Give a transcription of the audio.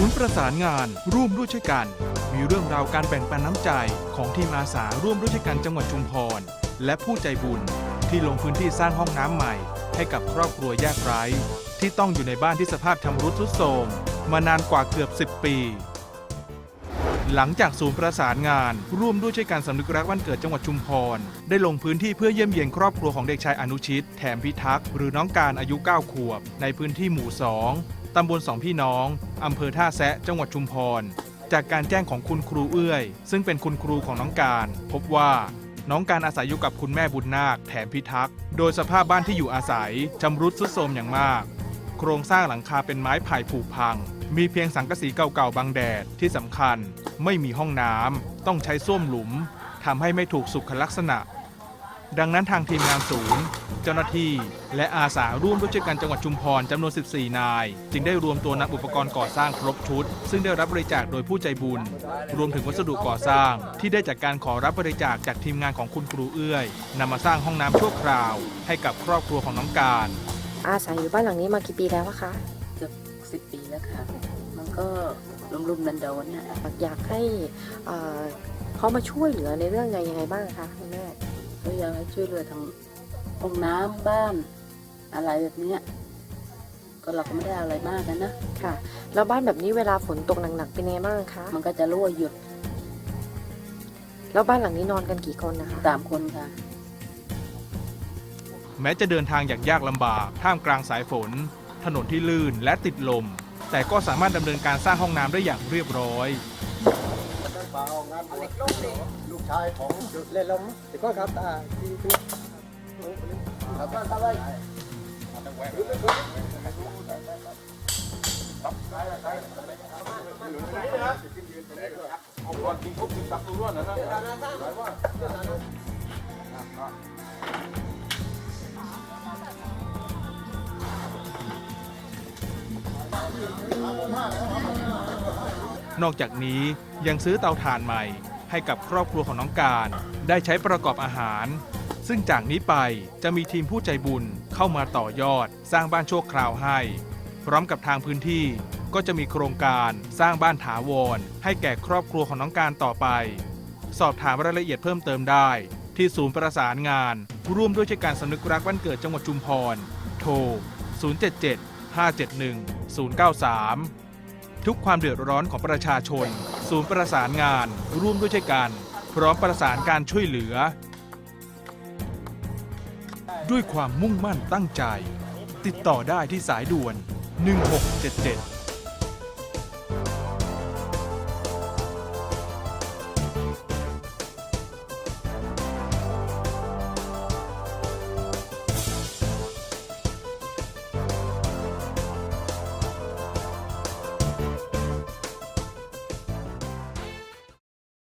ศูนย์ประสานงาน ร่วมด้วยช่วยกัน มีเรื่องราวการแบ่งปันน้ำใจของทีมอาสาร่วมด้วยช่วยกันจังหวัดชุมพร และผู้ใจบุญที่ลงพื้นที่สร้างห้องน้ำใหม่ ให้กับครอบครัวยากไร้ ที่ต้องอยู่ในบ้านที่สภาพชำรุดทรุดโทรมมานานกว่าเกือบ 10 ปี หลังจากศูนย์ประสานงาน ร่วมด้วยช่วยการสำนึกรักวันเกิดจังหวัดชุมพร ได้ลงพื้นที่เพื่อเยี่ยมเยียนครอบครัวของเด็กชายอนุชิต แถมพิทักษ์หรือน้องการอายุ 9 ขวบ ในพื้นที่หมู่ 2 ตำบลสองพี่น้อง อำเภอท่าแซะ จังหวัดชุมพร จากการแจ้งของคุณครูเอื้อย ซึ่งเป็นคุณครูของน้องการ พบว่าน้องการอาศัยอยู่กับคุณแม่บุญนาคแถมพิทักษ์ โดยสภาพบ้านที่อยู่อาศัยชำรุดทรุดโทรมอย่างมาก โครงสร้างหลังคาเป็นไม้ไผ่ผุพัง มีเพียงสังกะสีเก่าๆบังแดดที่สำคัญ ไม่มีห้องน้ำต้องใช้ส้วมหลุมทำให้ไม่ถูกสุขลักษณะ ดังนั้นทางทีมงานศูนย์ เจ้าหน้าที่ และอาสาร่วมด้วยช่วยกันจังหวัดชุมพรจำนวน 14 นาย จึงได้รวมตัวนำอุปกรณ์ก่อสร้างครบชุด ซึ่งได้รับบริจาคโดยผู้ใจบุญ รวมถึงวัสดุก่อสร้าง ที่ได้จากการขอรับบริจาคจากทีมงานของคุณครูเอื้อยนำมาสร้างห้องน้ำชั่วคราว ให้กับครอบครัวของน้องการ อาศัยอยู่บ้านหลังนี้มากี่ปีแล้วอะคะ เกือบสิบปีแล้วค่ะ มันก็รุมๆดันโดนๆน่ะอยากให้เอ่อเขามาช่วยเหลือในเรื่องไงยังไงบ้างคะคุณแม่ ก็อยากให้ช่วยเหลือทางห้องน้ำบ้านอะไรแบบเนี้ยก็เราก็ไม่ได้เอาอะไรมากนะนะค่ะ แล้วบ้านแบบนี้เวลาฝนตกหนักๆเป็นไงบ้างคะ มันก็จะรั่วหยุด แล้วบ้านหลังนี้นอนกันกี่คนนะคะตามคนค่ะ แม้จะเดินทางอย่างยากลำบากท่ามกลางสายฝน ถนนที่ลื่นและติดลม แต่ก็สามารถดำเนินการสร้างห้องน้ำได้อย่างเรียบร้อย ลูกชายของจุดเล่นลมแต่ก็ครับตาที่ทุกครับบ้านตาไว้ นอกจากนี้ยังซื้อเตาถ่านใหม่ให้กับครอบครัวของน้องการ ได้ใช้ประกอบอาหาร ซึ่งจากนี้ไปจะมีทีมผู้ใจบุญเข้ามาต่อยอด สร้างบ้านชั่วคราวให้ พร้อมกับทางพื้นที่ก็จะมีโครงการสร้างบ้านถาวร ให้แก่ครอบครัวของน้องการต่อไป สอบถามรายละเอียดเพิ่มเติมได้ ที่ศูนย์ประสานงาน ร่วมด้วยช่วยการสำนึกรักวันเกิดจังหวัดชุมพร โทร 077 571 093 ทุกความเดือดร้อนของประชาชน ศูนย์ประสานงาน ร่วมด้วยช่วยกัน พร้อมประสานการช่วยเหลือ ด้วยความมุ่งมั่นตั้งใจ ติดต่อได้ที่สายด่วน 1677